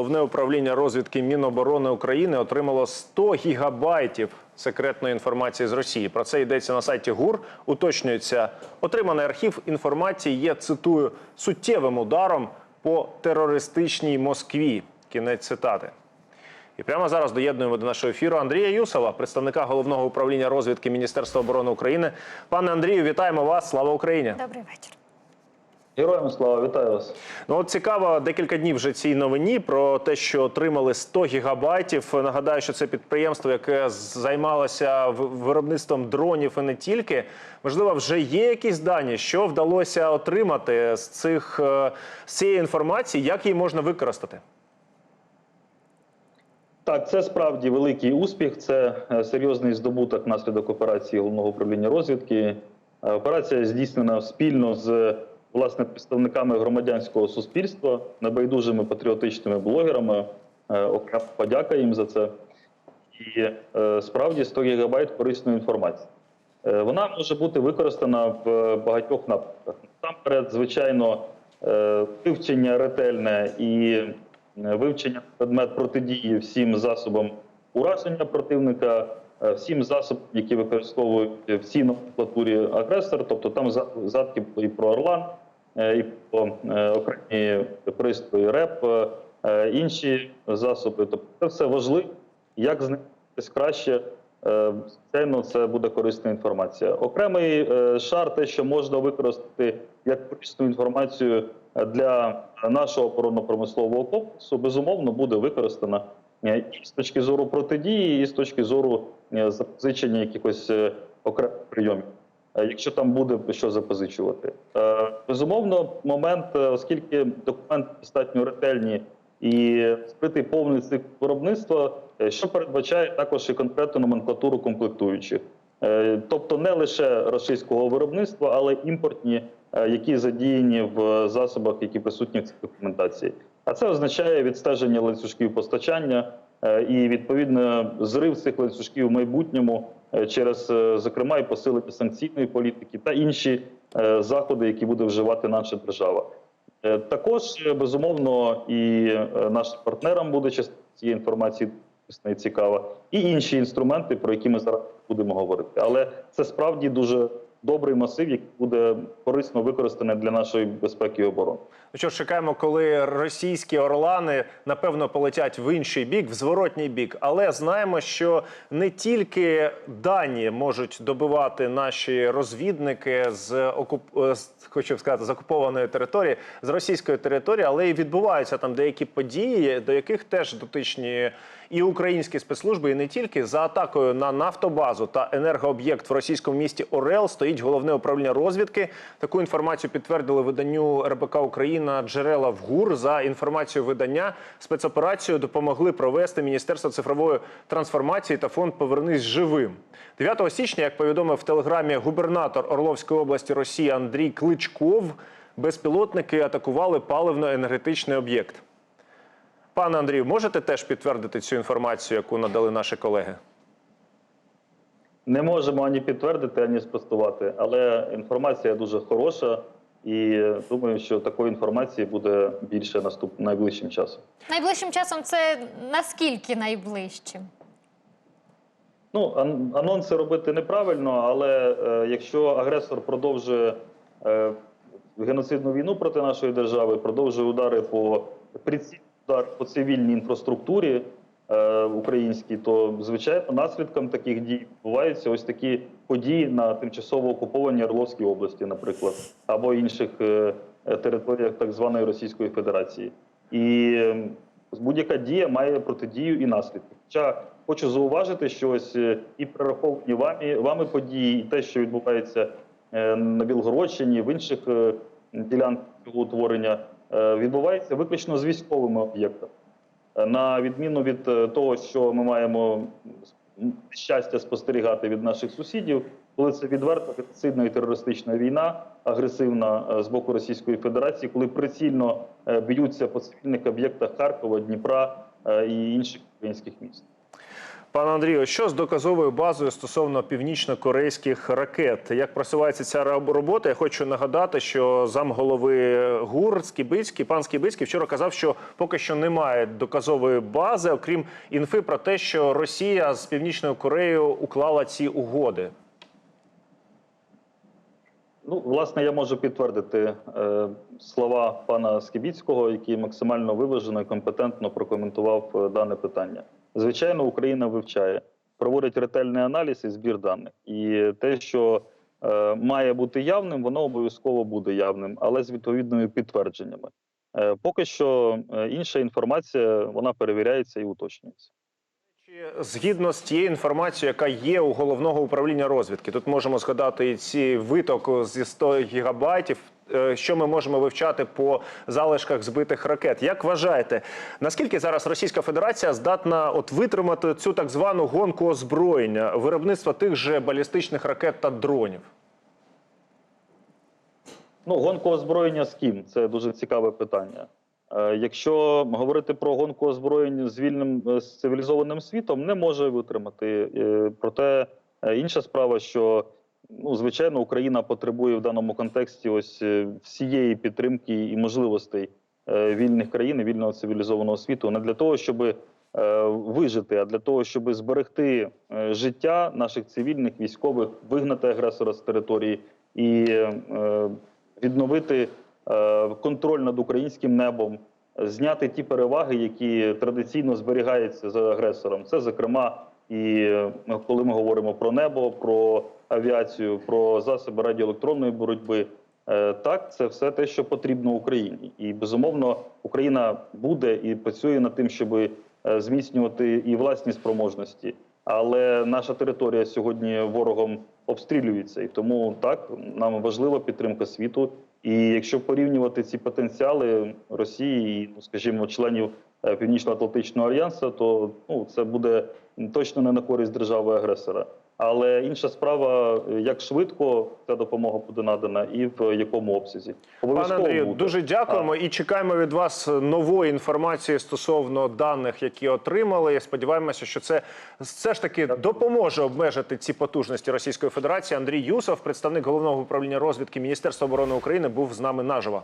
головне управління розвідки Міноборони України отримало 100 гігабайтів секретної інформації з Росії. Про це йдеться на сайті ГУР. Уточнюється, отриманий архів інформації є цитую суттєвим ударом по терористичній Москві. Кінець цитати. І прямо зараз доєднуємо до нашого ефіру Андрія Юсова, представника головного управління розвідки Міністерства оборони України. Пане Андрію, вітаємо вас! Слава Україні! Добрий вечір. Героям слава, вітаю вас. Ну от цікаво, декілька днів вже цій новині про те, що отримали 100 гігабайтів. Нагадаю, що це підприємство, яке займалося виробництвом дронів і не тільки. Можливо, вже є якісь дані, що вдалося отримати з цих е, з цієї інформації, як її можна використати? Так, це справді великий успіх. Це е, серйозний здобуток внаслідок операції головного управління розвідки. Е, Операція здійснена спільно з власне представниками громадянського суспільства, небайдужими патріотичними блогерами. Е, Окрема подяка їм за це. І е, справді 100 гігабайт корисної інформації. Е, Вона може бути використана в багатьох напрямках. Насамперед, звичайно, вивчення ретельне і вивчення предмет протидії всім засобам ураження противника, всім засобам, які використовують в цій номенклатурі агресор, тобто там задки були і про Орлан, е, і про е, окремі пристрої РЕП, е, е, інші засоби. Тобто це все важливо. Як знайти краще, Е, звичайно, це буде корисна інформація. Окремий е, шар, те, що можна використати як корисну інформацію для нашого оборонно-промислового комплексу, безумовно буде використана е, з точки зору протидії, і з точки зору е, запозичення якихось е, окремих прийомів. е, Якщо там буде що запозичувати, Е, безумовно, момент, е, оскільки документи достатньо ретельні і скритий повний цикл виробництва, е, що передбачає також і конкретну номенклатуру комплектуючих, Е, тобто не лише російського виробництва, але імпортні, е, які задіяні в засобах, які присутні в цій документації. А це означає відстеження ланцюжків постачання е, і відповідно зрив цих ланцюжків в майбутньому е, через, е, зокрема, і посилення санкційної політики та інші е, заходи, які буде вживати наша держава. Е, Також е, безумовно і е, нашим партнерам буде частина цієї інформації корисна і цікава, і інші інструменти, про які ми зараз будемо говорити. Але це справді дуже добрий масив, який буде корисно використаний для нашої безпеки і оборони. Ну що ж, чекаємо, коли російські орлани напевно полетять в інший бік, в зворотній бік. Але знаємо, що не тільки дані можуть добивати наші розвідники з окуп... з- хочу сказати, з окупованої території, з російської території, але і відбуваються там деякі події, до яких теж дотичні і українські спецслужби, і не тільки за атакою на нафтобазу та енергооб'єкт в російському місті Орел стоїть головне управління розвідки. Таку інформацію підтвердили виданню РБК Україна джерела в ГУР. За інформацією видання спецоперацію допомогли провести Міністерство цифрової трансформації та фонд Повернись живим. 9 січня, як повідомив в телеграмі губернатор Орловської області Росії Андрій Кличков, безпілотники атакували паливно-енергетичний об'єкт. Пане Андрію, можете теж підтвердити цю інформацію, яку надали наші колеги? Не можемо ані підтвердити, ані спростувати, але інформація дуже хороша, і думаю, що такої інформації буде більше наступ найближчим часом. Найближчим часом це наскільки найближчим? Ну, ан- анонси робити неправильно, але е, якщо агресор продовжує е, геноцидну війну проти нашої держави, продовжує удари по прицільний удар по цивільній інфраструктурі е, українській, то звичайно наслідком таких дій відбуваються ось такі події на тимчасово окупованій Орловській області, наприклад, або інших е, е, територіях так званої Російської Федерації. І е, будь-яка дія має протидію і наслідки. Хоча хочу зауважити, що ось е, і перераховані вами, вами події, і те, що відбувається е, на Білгородщині, в інших е, ділянках цього утворення, відбувається виключно з військовими об'єктами. Е, На відміну від е, того, що ми маємо щастя спостерігати від наших сусідів, коли це відверта геноцидна і терористична війна, агресивна е, з боку Російської Федерації, коли прицільно е, б'ються по цивільних об'єктах Харкова, Дніпра е, і інших українських міст. Пане Андрію, що з доказовою базою стосовно північно-корейських ракет? Як просувається ця робота? Я хочу нагадати, що замголови ГУР Скібицький, пан Скібицький вчора казав, що поки що немає доказової бази, окрім інфи про те, що Росія з Північною Кореєю уклала ці угоди. Ну, власне, я можу підтвердити е, слова пана Скібіцького, який максимально виважено і компетентно прокоментував е, дане питання. Звичайно, Україна вивчає, проводить ретельний аналіз і збір даних. І те, що е, має бути явним, воно обов'язково буде явним, але з відповідними підтвердженнями. Е, поки що е, інша інформація вона перевіряється і уточнюється. Згідно з тією інформацією, яка є у головного управління розвідки, тут можемо згадати і ці виток зі 100 гігабайтів. е, Що ми можемо вивчати по залишках збитих ракет? Як вважаєте, наскільки зараз Російська Федерація здатна от витримати цю так звану гонку озброєння виробництва тих же балістичних ракет та дронів? Ну, гонку озброєння з ким? Це дуже цікаве питання. Е, Якщо говорити про гонку озброєння з вільним е, з цивілізованим світом, не може витримати. Е, Проте інша справа, що ну, звичайно Україна потребує в даному контексті ось всієї підтримки і можливостей вільних країн, вільного цивілізованого світу, не для того, щоб вижити, а для того, щоб зберегти життя наших цивільних військових, вигнати агресора з території і відновити контроль над українським небом, зняти ті переваги, які традиційно зберігаються за агресором. Це зокрема, і е, коли ми говоримо про небо, про авіацію, про засоби радіоелектронної боротьби. Е, Так, це все те, що потрібно Україні, і безумовно Україна буде і працює над тим, щоб е, зміцнювати і власні спроможності. Але наша територія сьогодні ворогом обстрілюється, і тому так нам важлива підтримка світу. І якщо порівнювати ці потенціали Росії ну скажімо, членів Північно-Атлантичного альянсу, то ну це буде точно не на користь держави агресора. Але інша справа, е, як швидко ця допомога буде надана, і в якому обсязі Пане Андрію, буде. дуже дякуємо і чекаємо від вас нової інформації стосовно даних, які отримали. Сподіваємося, що це все ж таки допоможе обмежити ці потужності Російської Федерації. Андрій Юсов, представник головного управління розвідки Міністерства оборони України, був з нами наживо.